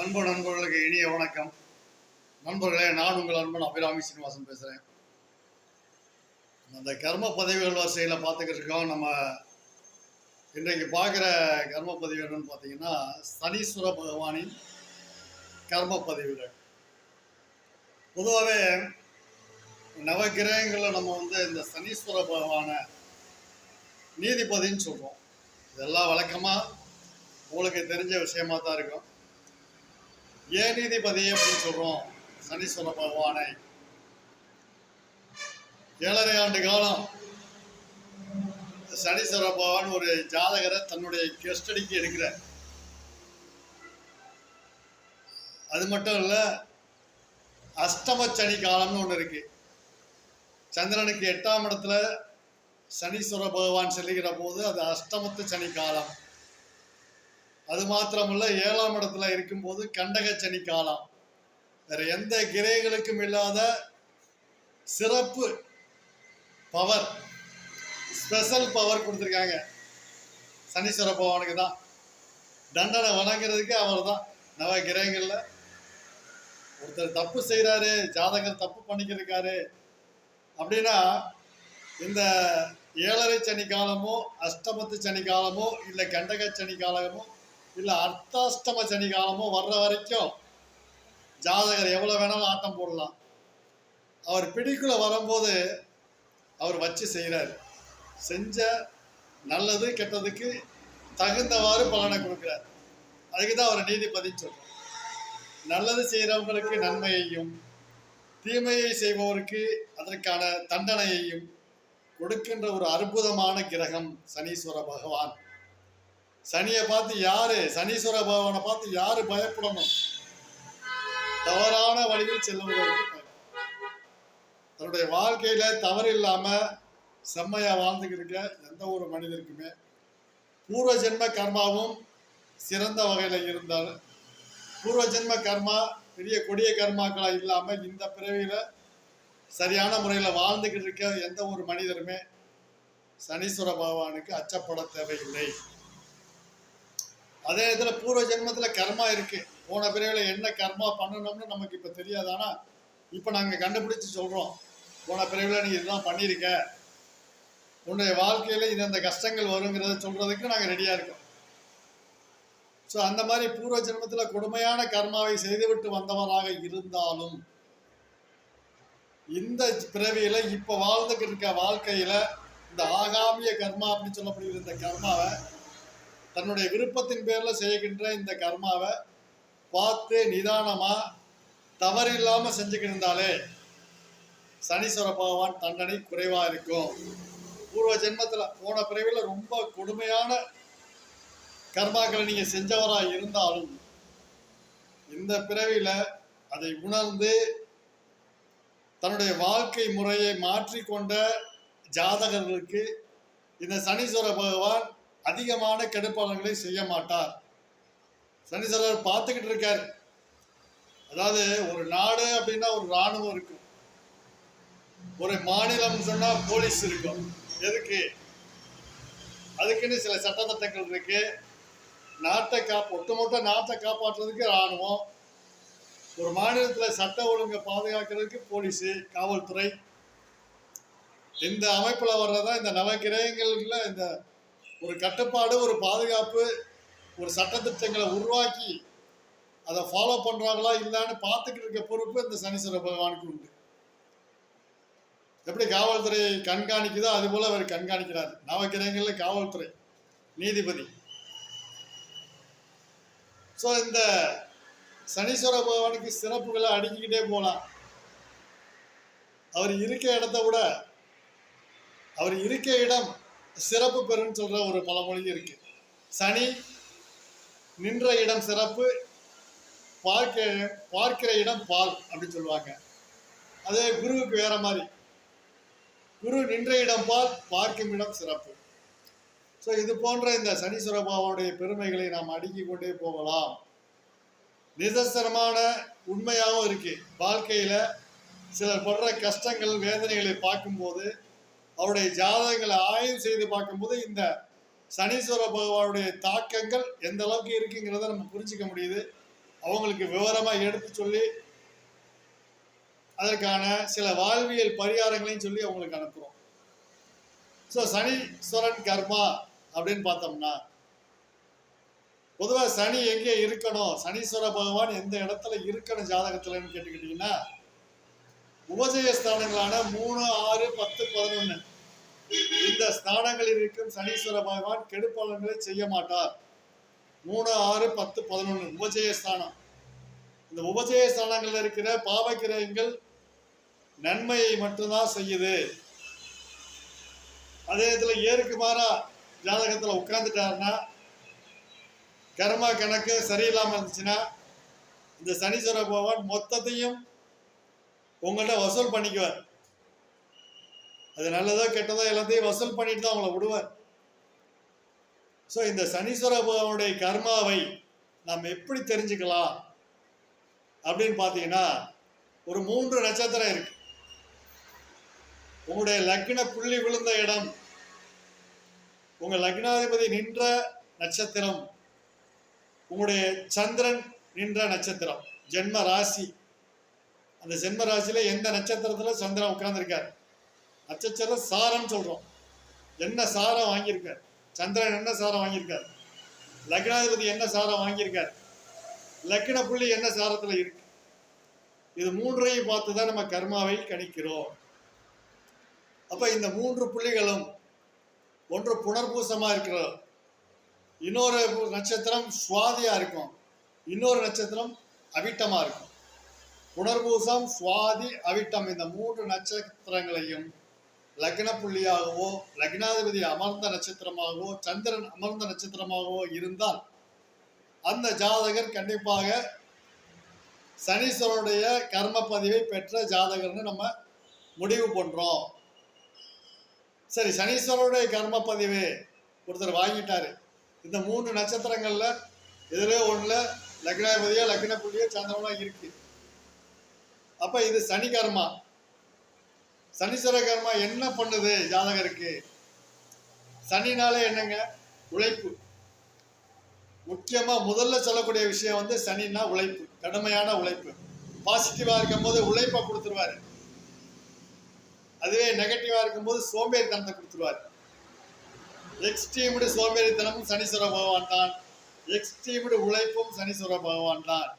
அன்பு நண்பர்களுக்கு இனிய வணக்கம். நண்பர்களே நான் உங்கள் அன்பன் அபிராமி சீனிவாசன் பேசுகிறேன் அந்த கர்ம பதவிகள் வரிசையில் பார்த்துக்கிட்டு இருக்கோம். நம்ம இன்றைக்கு பார்க்குற கர்ம பதிவு என்னன்னு பார்த்தீங்கன்னா சனீஸ்வர பகவானின் கர்ம பதிவுகள். பொதுவாகவே நவகிரகங்களில் நம்ம வந்து இந்த சனீஸ்வர பகவானை நீதிபதின்னு சொல்கிறோம் இதெல்லாம் வழக்கமாக உங்களுக்கு தெரிஞ்ச விஷயமா தான் இருக்கும். ஏன் நீதிபதி அப்படின்னு சொல்றோம்? சனீஸ்வர பகவானை. ஏழரை ஆண்டு காலம் சனீஸ்வர பகவான் ஒரு ஜாதகரை தன்னுடைய கெஸ்டடிக்கு எடுக்கிறார். அது மட்டும் இல்ல அஷ்டம சனி காலம்னு ஒன்று இருக்கு. சந்திரனுக்கு எட்டாம் இடத்துல சனீஸ்வர பகவான் செல்லுகிற போது அது அஷ்டமத்து சனி காலம். அது மாத்திரமல்ல ஏழாம் இடத்துல இருக்கும்போது கண்டக சனி காலம். வேற எந்த கிரகங்களுக்கும் இல்லாத சிறப்பு பவர் ஸ்பெஷல் பவர் கொடுத்துருக்காங்க. சனீஸ்வர பகவானுக்கு தான். தண்டனை வணங்குறதுக்கு அவர் தான். நவ கிரகங்களில் ஒருத்தர் தப்பு செய்கிறாரு ஜாதகர் தப்பு பண்ணிக்கிருக்காரு அப்படின்னா இந்த ஏழரை சனி காலமோ அஷ்டமத்து சனி காலமோ இல்லை கண்டக சனி காலமோ இல்லை அர்த்தாஷ்டம சனி காலமோ வர்ற வரைக்கும் ஜாதகர் எவ்வளோ வேணாலும் ஆட்டம் போடலாம். அவர் பிடிக்குள்ள வரும்போது அவர் வச்சு செய்கிறார் செஞ்ச நல்லது கெட்டதுக்கு தகுந்தவாறு பலனை கொடுக்குறார். அதுக்கு தான் அவர் நீதிபதின்னு சொல்கிறார் நல்லது செய்கிறவங்களுக்கு நன்மையையும் தீமையை செய்பவருக்கு அதற்கான தண்டனையையும் கொடுக்கின்ற ஒரு அற்புதமான கிரகம் சனீஸ்வர பகவான். சனியை பார்த்து யாரு? சனீஸ்வர பகவானை பார்த்து யாரு பயப்படணும்? தவறான வழியில் செல்லவர்கள் தன்னுடைய வாழ்க்கையில தவறு இல்லாம செம்மையா வாழ்ந்துக்கிட்டு எந்த ஒரு மனிதருக்குமே பூர்வ ஜென்ம கர்மாவும் சிறந்த வகையில இருந்தார் பூர்வ ஜென்ம கர்மா பெரிய கொடிய கர்மாக்களா இல்லாம இந்த பிறவியில சரியான முறையில வாழ்ந்துக்கிட்டு இருக்க எந்த ஒரு மனிதருமே சனீஸ்வர பகவானுக்கு அச்சப்பட தேவையில்லை. அதே இதில் பூர்வ ஜென்மத்தில் கர்மா இருக்கு. போன பிறவியில் என்ன கர்மா பண்ணணும்னு நமக்கு இப்போ தெரியாது. ஆனால் இப்போ நாங்கள் கண்டுபிடிச்சு சொல்கிறோம் போன பிறவியில் நீ இதுதான் பண்ணியிருக்க. உன்னுடைய வாழ்க்கையில் இந்தந்த கஷ்டங்கள் வருங்கிறத சொல்கிறதுக்கு நாங்கள் ரெடியாக இருக்கோம். ஸோ அந்த மாதிரி பூர்வ ஜென்மத்தில் கொடுமையான கர்மாவை செய்துவிட்டு வந்தவராக இருந்தாலும் இந்த பிறவியில் இப்போ வாழ்ந்துகிட்டு இருக்க வாழ்க்கையில் இந்த ஆகாமிய கர்மா அப்படின்னு சொல்லப்படுகிற இந்த கர்மாவை தன்னுடைய விருப்பத்தின் பேரில் செய்கின்ற இந்த கர்மாவை பார்த்து நிதானமாக தவறு இல்லாமல் செஞ்சுக்கிருந்தாலே இருந்தாலே சனீஸ்வர பகவான் தண்டனை குறைவாக இருக்கும். பூர்வ ஜென்மத்தில் போன பிறவியில் ரொம்ப கொடுமையான கர்மாக்களை நீங்கள் செஞ்சவராக இருந்தாலும் இந்த பிறவியில் அதை உணர்ந்து தன்னுடைய வாழ்க்கை முறையை மாற்றிக்கொண்ட ஜாதகர்களுக்கு இந்த சனீஸ்வர பகவான் அதிகமான கெடுப்பலன்களை செய்ய மாட்டார். சனீஸ்வரர் பார்த்துக்கிட்டு இருக்கார். அதாவது ஒரு நாடு அப்படின்னா ஒரு இராணுவம் இருக்கும். ஒரு மாநிலம் சொன்னா போலீஸ் இருக்கும். எதுக்கு? அதுக்குன்னு சில சட்டத்திட்டங்கள் இருக்கு. நாட்டை காப்பு ஒட்டுமொத்த நாட்டை காப்பாற்றுறதுக்கு இராணுவம். ஒரு மாநிலத்தில் சட்ட ஒழுங்கை பாதுகாக்கிறதுக்கு போலீஸு காவல்துறை. இந்த அமைப்பில் வர்றதான் இந்த நவகிரகங்களில் இந்த ஒரு கட்டுப்பாடு ஒரு பாதுகாப்பு ஒரு சட்டத்திட்டங்களை உருவாக்கி அதை ஃபாலோ பண்ணுறாங்களா இல்லைன்னு பார்த்துக்கிட்டு இருக்க பொறுப்பு இந்த சனீஸ்வர பகவானுக்கு உண்டு. எப்படி காவல்துறை கண்காணிக்குதோ அது போல் அவர் கண்காணிக்கிறார். நவக்கிரகங்களில் காவல்துறை நீதிபதி. ஸோ இந்த சனீஸ்வர பகவானுக்கு சிறப்புகளை அடுக்கிக்கிட்டே போகலாம் அவர் இருக்க இடத்த விட அவர் இருக்க இடம் சிறப்பு பெறுன்னு சொல்ற ஒரு பழமொழி இருக்கு. சனி நின்ற இடம் சிறப்பு பார்க்க பார்க்கிற இடம் பால் அப்படின்னு சொல்லுவாங்க. அதே குருவுக்கு வேற மாதிரி. குரு நின்ற இடம் பால் பார்க்கும் இடம் சிறப்பு. ஸோ இது போன்ற இந்த சனீஸ்வர பகவானுடைய பெருமைகளை நாம் அடுக்கி கொண்டே போகலாம். நிதர்சனமான உண்மையாகவும் இருக்கு. வாழ்க்கையில சிலர் படுற கஷ்டங்கள் வேதனைகளை பார்க்கும்போது அவருடைய ஜாதகங்களை ஆய்வு செய்து பார்க்கும்போது இந்த சனீஸ்வர பகவானுடைய தாக்கங்கள் எந்த அளவுக்கு இருக்குங்கிறத நம்ம புரிஞ்சிக்க முடியுது. அவங்களுக்கு விவரமாக எடுத்து சொல்லி அதற்கான சில வாழ்வியல் பரிகாரங்களையும் சொல்லி அவங்களுக்கு அனுப்புகிறோம் ஸோ சனீஸ்வரன் கர்மா அப்படின்னு பார்த்தோம்னா பொதுவாக சனி எங்கே இருக்கணும்? சனீஸ்வர பகவான் எந்த இடத்துல இருக்கணும் ஜாதகத்தில்ன்னு கேட்டுக்கிட்டீங்கன்னா உபஜய ஸ்தானங்களான மூணு ஆறு பத்து பதினொன்று இந்த ஸ்தானங்களில் இருக்கும் சனீஸ்வர பகவான் கெடுப்பலன்களை செய்ய மாட்டார். மூணு ஆறு பத்து பதினொன்று உபஜய ஸ்தானம். இந்த உபஜய ஸ்தானங்களில் இருக்கிற பாவக்கிரகங்கள் நன்மையை மட்டும்தான் செய்யுது. அதே இதில் ஏருக்கு மாறா ஜாதகத்தில் உட்கார்ந்துட்டாருன்னா கர்மா கணக்கு சரியில்லாமல் இருந்துச்சுன்னா இந்த சனீஸ்வர பகவான் மொத்தத்தையும் உங்கள்கிட்ட வசூல் பண்ணிக்குவார் அது நல்லதோ கெட்டதோ எல்லாத்தையும் வசூல் பண்ணிட்டு தான் அவங்கள விடுவார் ஸோ இந்த சனீஸ்வர பகவானுடைய கர்மாவை நாம் எப்படி தெரிஞ்சுக்கலாம்? அப்படின்னு பார்த்தீங்கன்னா ஒரு மூன்று நட்சத்திரம் இருக்கு. உங்களுடைய லக்ன புள்ளி விழுந்த இடம் உங்கள் லக்னாதிபதி நின்ற நட்சத்திரம் உங்களுடைய சந்திரன் நின்ற நட்சத்திரம் ஜென்ம ராசி அந்த ஜென்ம ராசியில எந்த நட்சத்திரத்துல சந்திரன் உட்கார்ந்துருக்கார்? நட்சத்திரம் சாரம்னு சொல்றோம். என்ன சாரம் வாங்கியிருக்கார்? சந்திரன் என்ன சாரம் வாங்கியிருக்கார்? லக்னாதிபதி என்ன சாரம் வாங்கியிருக்கார்? லக்ன புள்ளி என்ன சாரத்துல இருக்கு? இது மூன்றையும் பார்த்து தான் நம்ம கர்மாவை கணிக்கிறோம். அப்ப இந்த மூன்று புள்ளிகளும் ஒன்று புனர்பூசமா இருக்கிறோம் இன்னொரு நட்சத்திரம் சுவாதியா இருக்கும். இன்னொரு நட்சத்திரம் அவிட்டமா இருக்கும். புனர்பூசம் சுவாதி அவிட்டம் இந்த மூன்று நட்சத்திரங்களையும் லக்ன புள்ளியாகவோ லக்னாதிபதி அமர்ந்த நட்சத்திரமாகவோ சந்திரன் அமர்ந்த நட்சத்திரமாகவோ இருந்தால் அந்த ஜாதகர் கண்டிப்பாக சனீஸ்வரனுடைய கர்ம பதிவை பெற்ற ஜாதகர்னு நம்ம முடிவு பண்றோம். சரி சனீஸ்வரனுடைய கர்ம பதிவு ஒருத்தர் வாங்கிட்டாரு. இந்த மூணு நட்சத்திரங்கள்ல எதிரே ஒண்ணுல லக்னாதிபதியோ லக்ன புள்ளியோ சந்திரனோ இருக்கு. அப்ப இது சனி கர்மா. சனீஸ்வர கர்மா என்ன பண்ணுது? ஜாதகருக்கு சனினாலே என்னங்க? உழைப்பு. முக்கியமா முதல்ல சொல்லக்கூடிய விஷயம் வந்து சனின்னா உழைப்பு. கடுமையான உழைப்பு. பாசிட்டிவா இருக்கும்போது உழைப்பை கொடுத்துருவாரு. அதுவே நெகட்டிவா இருக்கும்போது சோம்பேறித்தனத்தை கொடுத்துருவாரு. எக்ஸ்ட்ரீம்டு சோம்பேறித்தனமும் சனீஸ்வர பகவான் தான். எக்ஸ்ட்ரீம்டு உழைப்பும் சனீஸ்வர பகவான் தான்.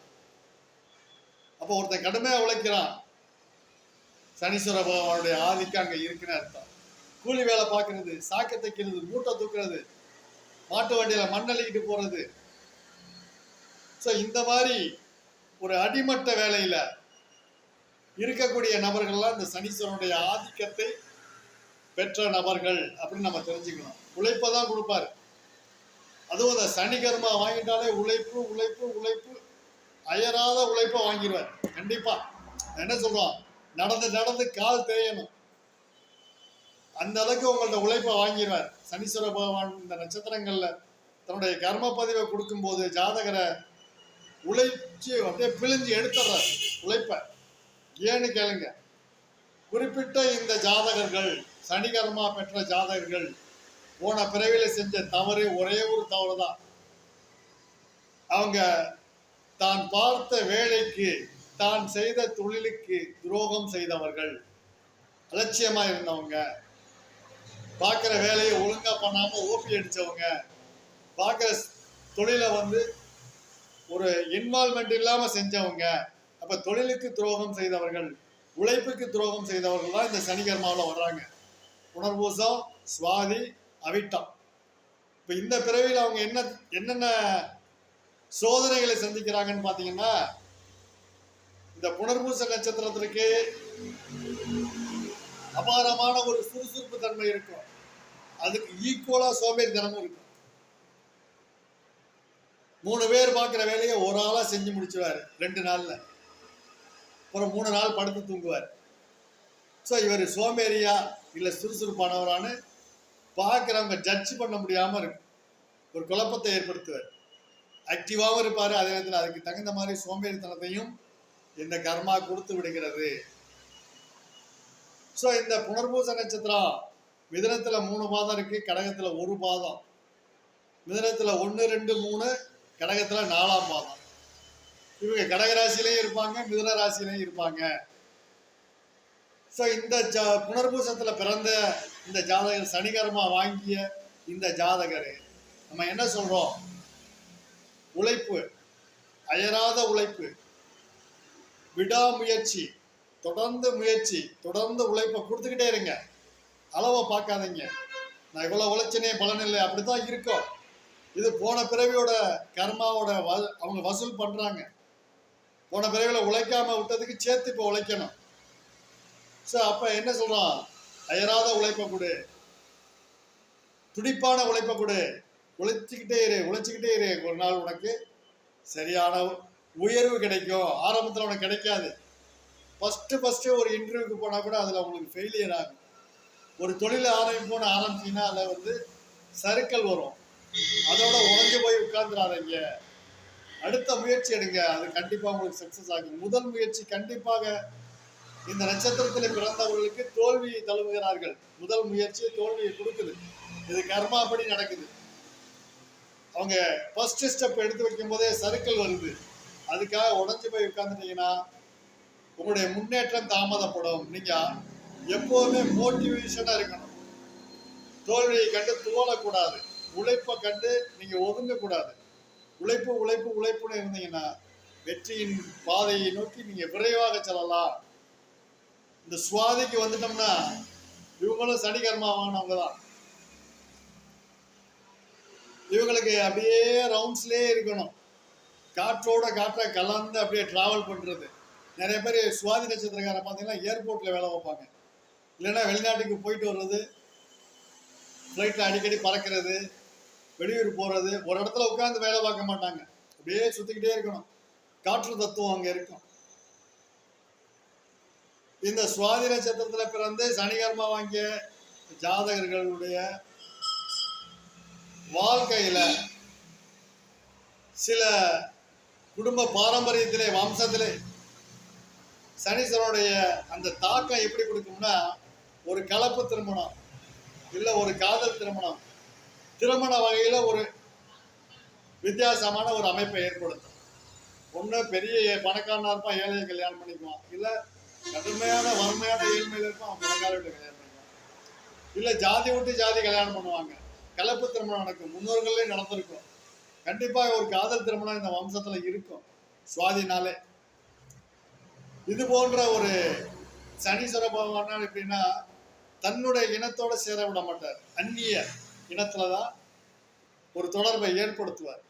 அப்போ ஒருத்தன் கடுமையாக உழைக்கிறான். சனீஸ்வர பகவானுடைய ஆதிக்கம் அங்கே இருக்குன்னு அர்த்தம். கூலி வேலை பார்க்கறது சாக்க தைக்கிறது மூட்டை தூக்குறது மாட்டு வண்டியில மண்ணள்ளிக்கிட்டு போகிறது ஸோ இந்த மாதிரி ஒரு அடிமட்ட வேலையில் இருக்கக்கூடிய நபர்கள்லாம் இந்த சனீஸ்வரனுடைய ஆதிக்கத்தை பெற்ற நபர்கள் அப்படின்னு நம்ம தெரிஞ்சுக்கணும். உழைப்பை தான் கொடுப்பாரு. அதுவும் அந்த சனி கர்மா வாங்கிட்டாலே உழைப்பு உழைப்பு உழைப்பு. அயராத உழைப்பை வாங்கிடுவேன். கண்டிப்பா. என்ன சொல்றோம்? நடந்து நடந்து கால் தேயணும். அந்த அளவுக்கு உங்கள்ட்ட உழைப்பை வாங்கிடுவார் சனீஸ்வர பகவான் இந்த நட்சத்திரங்கள்ல தன்னுடைய கர்ம பதிவை கொடுக்கும்போது ஜாதகரை உழைச்சி அப்படியே பிழிஞ்சு எடுத்துடுறார். உழைப்பை. ஏன்னு கேளுங்க. குறிப்பிட்ட இந்த ஜாதகர்கள் சனி கர்மா பெற்ற ஜாதகர்கள் போன பிறவில செஞ்ச தவறு ஒரே ஒரு தவறு தான் அவங்க தான் பார்த்த வேலைக்கு தான் செய்த தொழிலுக்கு துரோகம் செய்தவர்கள். அலட்சியமா இருந்தவங்க. பார்க்குற வேலையை ஒழுங்கா பண்ணாம ஓபி அடிச்சவங்க. பார்க்குற தொழிலை வந்து ஒரு இன்வால்மெண்ட் இல்லாம செஞ்சவங்க. அப்ப தொழிலுக்கு துரோகம் செய்தவர்கள் உழைப்புக்கு துரோகம் செய்தவர்கள் தான் இந்த சனிகர்மாவில் வர்றாங்க. உணர்வூசம் சுவாதி அவிட்டம். இப்போ இந்த பிறவியில் அவங்க என்ன என்னென்ன சோதனைகளை சந்திக்கிறாங்கன்னு பார்த்தீங்கன்னா இந்த புனர்பூச நட்சத்திரத்திற்கு அபாரமான ஒரு சுறுசுறுப்பு தன்மை இருக்கும். அதுக்கு ஈக்குவலா சோம்பேறித்தனமும் இருக்கும். மூணு பேர் பார்க்குற வேலையை ஒரு ஆளா செஞ்சு முடிச்சுவார் ரெண்டு நாள்ல. அப்புறம் மூணு நாள் படுத்து தூங்குவார். ஸோ இவர் சோம்பேறியா இல்லை சுறுசுறுப்பானவரான்னு பார்க்குறவங்க ஜட்ஜ் பண்ண முடியாம இருக்கும். ஒரு குழப்பத்தை ஏற்படுத்துவார். ஆக்டிவாகவும் இருப்பார். அதே நேரத்தில் அதுக்கு தகுந்த மாதிரி சோம்பேறித்தனத்தையும் இந்த கர்மா கொடுத்து விடுகிறது. ஸோ இந்த புனர்பூச நட்சத்திரம் மிதனத்தில் மூணு பாதம் இருக்குது கடகத்தில் ஒரு பாதம். மிதனத்தில் ஒன்று ரெண்டு மூணு கடகத்தில் நாலாம் பாதம். இவங்க கடகராசிலையும் இருப்பாங்க மிதுன ராசிலையும் இருப்பாங்க. ஸோ இந்த ஜா புனர்பூசத்தில் பிறந்த இந்த ஜாதகர் சனிகரமாக வாங்கிய இந்த ஜாதகர். நம்ம என்ன சொல்கிறோம் உழைப்பு அயராத உழைப்பு. விடாமுயற்சி தொடர்ந்து முயற்சி தொடர்ந்து உழைப்பை கொடுத்துக்கிட்டே இருங்க. அளவை பார்க்காதீங்க. நான் இவ்வளோ உழைச்சினே பலன் இல்லை. அப்படித்தான் இருக்கும். இது போன பிறவியோட கர்மாவோட வ- அவங்க வசூல் பண்ணுறாங்க போன பிறவியில் உழைக்காம விட்டதுக்கு சேர்த்து இப்போ உழைக்கணும். ஸோ அப்போ என்ன சொல்கிறான் அயராத உழைப்பை கொடு. துடிப்பான உழைப்பை கொடு. உழைச்சிக்கிட்டே இரு உழைச்சிக்கிட்டே இரு. ஒரு நாள் உனக்கு சரியான உயர்வு கிடைக்கும். ஆரம்பத்தில் உனக்கு கிடைக்காது. ஃபஸ்ட்டு ஃபஸ்ட்டு ஒரு இன்டர்வியூக்கு போனால் கூட அதில் உங்களுக்கு ஃபெயிலியர் ஆகும். ஒரு தொழில் ஆரம்பிப்போன்னு ஆரம்பிச்சீங்கன்னா அதில் வந்து சறுக்கல் வரும். அதோட உடஞ்சு போய் உட்கார்ந்துடாதீங்க அடுத்த முயற்சி எடுங்க. அது கண்டிப்பாக உங்களுக்கு சக்ஸஸ் ஆகும். முதல் முயற்சி கண்டிப்பாக இந்த நட்சத்திரத்தில் பிறந்தவர்களுக்கு தோல்வியை தழுவுகிறார்கள். முதல் முயற்சி தோல்வியை கொடுக்குது. இது கர்மாப்படி நடக்குது. அவங்க ஃபர்ஸ்ட் ஸ்டெப் எடுத்து வைக்கும் போதே சறுக்கல் வருது. அதுக்காக உடஞ்சி போய் உட்காந்துட்டீங்கன்னா உங்களுடைய முன்னேற்றம் தாமதப்படும். நீங்க எப்போதுமே மோட்டிவேஷனா இருக்கணும். தோல்வியை கண்டு துவளக்கூடாது. உழைப்பை கண்டு நீங்க ஒதுங்கக்கூடாது. உழைப்பு உழைப்பு உழைப்புன்னு இருந்தீங்கன்னா வெற்றியின் பாதையை நோக்கி நீங்க விரைவாக செல்லலாம். இந்த சுவாதிக்கு வந்துட்டோம்னா இவங்களும் சனி வாங்கினவங்க தான் இவங்களுக்கு அப்படியே ரவுண்ட்ஸ்லேயே இருக்கணும். காற்றோட காற்றை கலந்து அப்படியே டிராவல் பண்ணுறது நிறைய பேர் சுவாதி நட்சத்திரக்காரன் பார்த்தீங்கன்னா ஏர்போர்ட்டில் வேலை வைப்பாங்க இல்லைன்னா வெளிநாட்டுக்கு போயிட்டு வர்றது ஃப்ளைட்டில் அடிக்கடி பறக்கிறது வெளியூர் போகிறது ஒரு இடத்துல உட்காந்து வேலை பார்க்க மாட்டாங்க. அப்படியே சுற்றிக்கிட்டே இருக்கணும். காற்று தத்துவம் அங்கே இருக்கும். இந்த சுவாதி நட்சத்திரத்தில் பிறந்து சனிகர்மா வாங்கிய ஜாதகர்களுடைய வாழ்க்கையில் சில குடும்ப பாரம்பரியத்திலே வம்சத்திலே சனீஸ்வரனுடைய அந்த தாக்கம் எப்படி கொடுக்கும்னா ஒரு கலப்பு திருமணம் இல்லை ஒரு காதல் திருமணம் திருமண வகையில் ஒரு வித்தியாசமான ஒரு அமைப்பை ஏற்படுத்தும். ஒன்று பெரிய பணக்காரனாக இருப்பான் ஏழையை கல்யாணம் பண்ணிக்குவான். இல்லை கடுமையான வறுமையான ஏழ்மையில் இருப்பான் அவன் பணக்கார வீட்டை கல்யாணம் பண்ணுவான் இல்லை ஜாதி விட்டு ஜாதி கல்யாணம் பண்ணுவாங்க. கலப்பு திருமணம் நடக்கும். முன்னோர்களே நடந்திருக்கும். கண்டிப்பாக ஒரு காதல் திருமணம் இந்த வம்சத்தில் இருக்கும். சுவாதினாலே இது போன்ற ஒரு சனீஸ்வர பகவான் எப்படின்னா தன்னுடைய இனத்தோடு சேர விட மாட்டார். அந்நிய இனத்துல தான் ஒரு தொடர்பை ஏற்படுத்துவார்.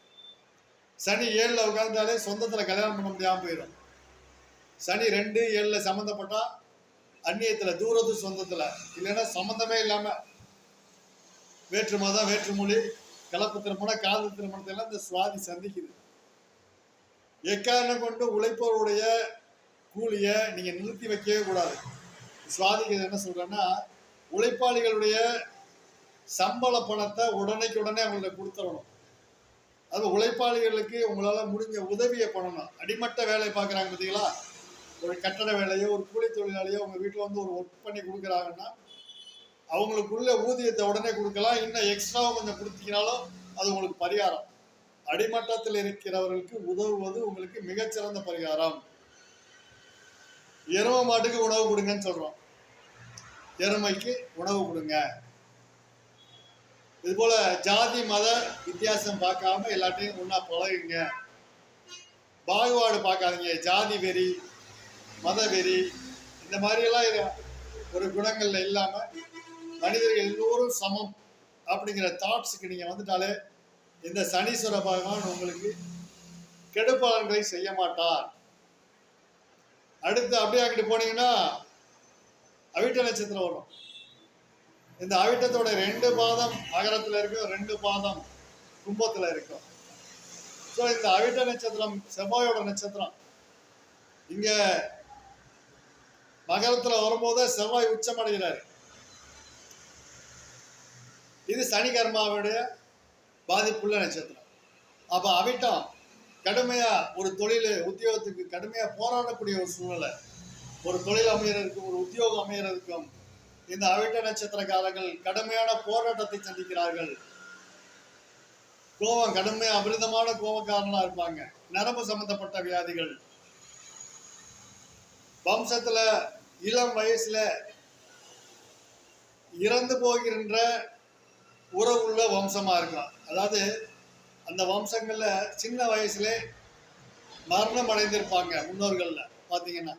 சனி ஏழில் உட்கார்ந்தாலே சொந்தத்தில் கல்யாணம் பண்ண முடியாமல் போயிடும் சனி ரெண்டு ஏழில் சம்மந்தப்பட்டால் அந்நியத்தில் தூரத்து சொந்தத்தில். இல்லைன்னா சம்மந்தமே இல்லாமல் வேற்று மதம் வேற்று மொழி கலப்பு திருமணம் காதல் திருமணத்தை எல்லாம் இந்த சுவாதி சந்திக்குது. எக்காரணம் கொண்டு உழைப்பவருடைய கூலியை நீங்க நிறுத்தி வைக்கவே கூடாது. சுவாதிக்கு என்ன சொல்றேன்னா உழைப்பாளிகளுடைய சம்பள பணத்தை உடனைக்கு உடனே அவங்களுக்கு கொடுத்துடணும். அது உழைப்பாளிகளுக்கு உங்களால் முடிஞ்ச உதவியை பண்ணணும். அடிமட்ட வேலை பார்க்குறாங்க பார்த்தீங்களா ஒரு கட்டட வேலையோ ஒரு கூலி தொழிலாளியோ உங்கள் வீட்டில் வந்து ஒரு ஒர்க் பண்ணி கொடுக்குறாங்கன்னா அவங்களுக்குள்ள ஊதியத்தை உடனே கொடுக்கலாம். இன்னும் எக்ஸ்ட்ராவும் கொஞ்சம் கொடுத்தீங்கனாலும் அது உங்களுக்கு பரிகாரம். அடிமட்டத்தில் இருக்கிறவர்களுக்கு உதவுவது உங்களுக்கு மிகச்சிறந்த பரிகாரம். எரும மாட்டுக்கு உணவு கொடுங்கன்னு சொல்றோம். எருமைக்கு உணவு கொடுங்க. இது போல ஜாதி மத வித்தியாசம் பார்க்காம எல்லாத்தையும் ஒன்றா பழகுங்க. பாகுபாடு பார்க்காதீங்க. ஜாதி வெறி மத வெறி இந்த மாதிரி எல்லாம் ஒரு குணங்கள்ல இல்லாம மனிதர்கள் எல்லோரும் சமம் அப்படிங்கிற தாட்ஸுக்கு நீங்க வந்துட்டாலே இந்த சனீஸ்வர பகவான் உங்களுக்கு கெடுபலன்களை செய்ய மாட்டார். அடுத்து அப்படியே அங்கிட்டு போனீங்கன்னா அவிட்ட நட்சத்திரம் வரும். இந்த அவிட்டத்தோட ரெண்டு பாதம் அகரத்துல இருக்கும் ரெண்டு பாதம் கும்பத்துல இருக்கும் ஸோ இந்த அவிட்ட நட்சத்திரம் செவ்வாயோட நட்சத்திரம் இங்க மகரத்துல வரும்போது செவ்வாய் உச்சமடைகிறாரு. இது சனி கர்மாவுடைய பாதிப்புள்ள நட்சத்திரம். அப்போ அவிட்டம் கடுமையா ஒரு தொழில் உத்தியோகத்துக்கு கடுமையா போராடக்கூடிய ஒரு சூழ்நிலை ஒரு தொழில் அமையறதுக்கும் ஒரு உத்தியோகம் அமையறதுக்கும் இந்த அவிட்ட நட்சத்திரக்காரர்கள் கடுமையான போராட்டத்தை சந்திக்கிறார்கள். கோபம் கடுமை அபரிதமான கோபக்காரங்களா இருப்பாங்க. நரம்பு சம்பந்தப்பட்ட வியாதிகள். வம்சத்துல இளம் வயசுல இறந்து போகின்ற உறவுள்ள வம்சமாக இருக்கும் அதாவது அந்த வம்சங்களில் சின்ன வயசுல மரணம் அடைந்திருப்பாங்க முன்னோர்களில். பார்த்தீங்கன்னா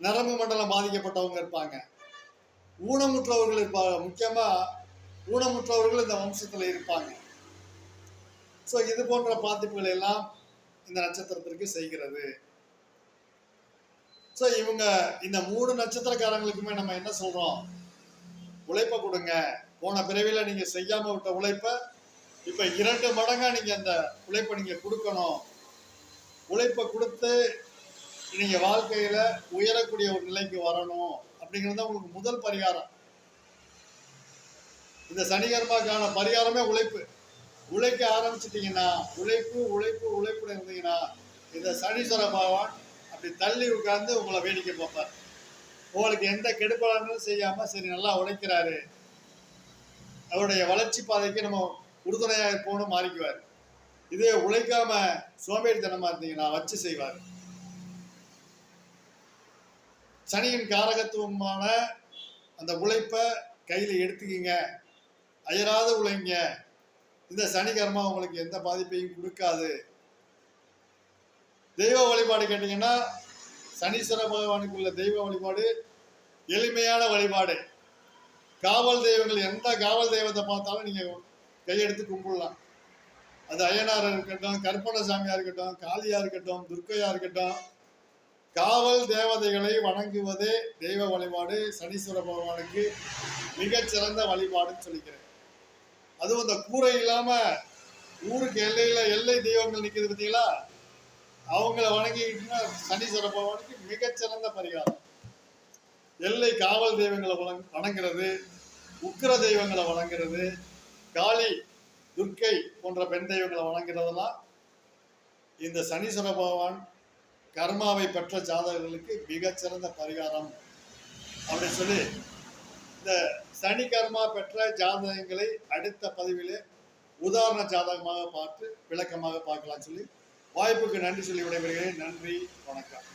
நரம்பு மண்டலம் பாதிக்கப்பட்டவங்க இருப்பாங்க. ஊனமுற்றவர்கள் இருப்பாங்க முக்கியமாக ஊனமுற்றவர்கள் இந்த வம்சத்தில் இருப்பாங்க. ஸோ இது போன்ற பாதிப்புகள் எல்லாம் இந்த நட்சத்திரத்திற்கு செய்கிறது. ஸோ இவங்க இந்த மூணு நட்சத்திரக்காரங்களுக்குமே நம்ம என்ன சொல்கிறோம் உழைப்பை கொடுங்க. போன பிறவியில் நீங்கள் செய்யாமல் விட்ட உழைப்பை இப்போ இரண்டு மடங்காக நீங்கள் அந்த உழைப்பை நீங்கள் கொடுக்கணும். உழைப்பை கொடுத்து நீங்கள் வாழ்க்கையில் உயரக்கூடிய ஒரு நிலைக்கு வரணும் அப்படிங்கிறது தான் உங்களுக்கு முதல் பரிகாரம். இந்த சனிகர்மாக்கான பரிகாரமே உழைப்பு. உழைக்க ஆரம்பிச்சிட்டிங்கன்னா உழைப்பு உழைப்பு உழைப்புன்னு இருந்தீங்கன்னா இந்த சனீஸ்வர பகவான் அப்படி தள்ளி உட்கார்ந்து உங்களை வேடிக்கை பார்ப்பார். உங்களுக்கு எந்த கெடுபலனும் செய்யாமல் சரி நல்லா உழைக்கிறாரு. அவருடைய வளர்ச்சி பாதைக்கு நம்ம உறுதுணையாக இருப்போம்னு மாறிக்குவார். இதே உழைக்காம சோம்பேறித்தனமா இருந்தீங்கன்னா வச்சு செய்வார். சனியின் காரகத்துவமான அந்த உழைப்பை கையில் எடுத்துக்கிங்க. அயராத உழைங்க. இந்த சனிகர்மா உங்களுக்கு எந்த பாதிப்பையும் கொடுக்காது. தெய்வ வழிபாடு கேட்டீங்கன்னா சனீஸ்வர பகவானுக்கு உள்ள தெய்வ வழிபாடு எளிமையான வழிபாடு. காவல் தெய்வங்கள் எந்த காவல் தெய்வத்தை பார்த்தாலும் நீங்கள் கையெடுத்து கும்பிடலாம். அது அய்யனாராக இருக்கட்டும் கற்பன சாமியாக இருக்கட்டும் காளியாக இருக்கட்டும் துர்க்கையாக இருக்கட்டும் காவல் தேவதைகளை வணங்குவதே தெய்வ வழிபாடு சனீஸ்வர பகவானுக்கு மிகச்சிறந்த வழிபாடுன்னு சொல்லிக்கிறேன். அதுவும் இந்த கூரை இல்லாமல் ஊருக்கு எல்லையில் எல்லை தெய்வங்கள் நிற்கிது பார்த்தீங்களா? அவங்கள வணங்கிக்கிட்டுன்னா சனீஸ்வர பகவானுக்கு மிகச்சிறந்த பரிகாரம். எல்லை காவல் தெய்வங்களை வணங்- வணங்குறது உக்கிர தெய்வங்களை வணங்குறது காளி துர்க்கை போன்ற பெண் தெய்வங்களை வணங்குறதெல்லாம் இந்த சனீஸ்வர பகவான் கர்மாவை பெற்ற ஜாதகர்களுக்கு மிகச்சிறந்த பரிகாரம். அப்படின்னு சொல்லி இந்த சனி கர்மா பெற்ற ஜாதகங்களை அடுத்த பதிவிலே உதாரண ஜாதகமாக பார்த்து விளக்கமாக பார்க்கலாம் சொல்லி வாய்ப்புக்கு நன்றி சொல்லி விடைபெறுகிறேன். நன்றி வணக்கம்.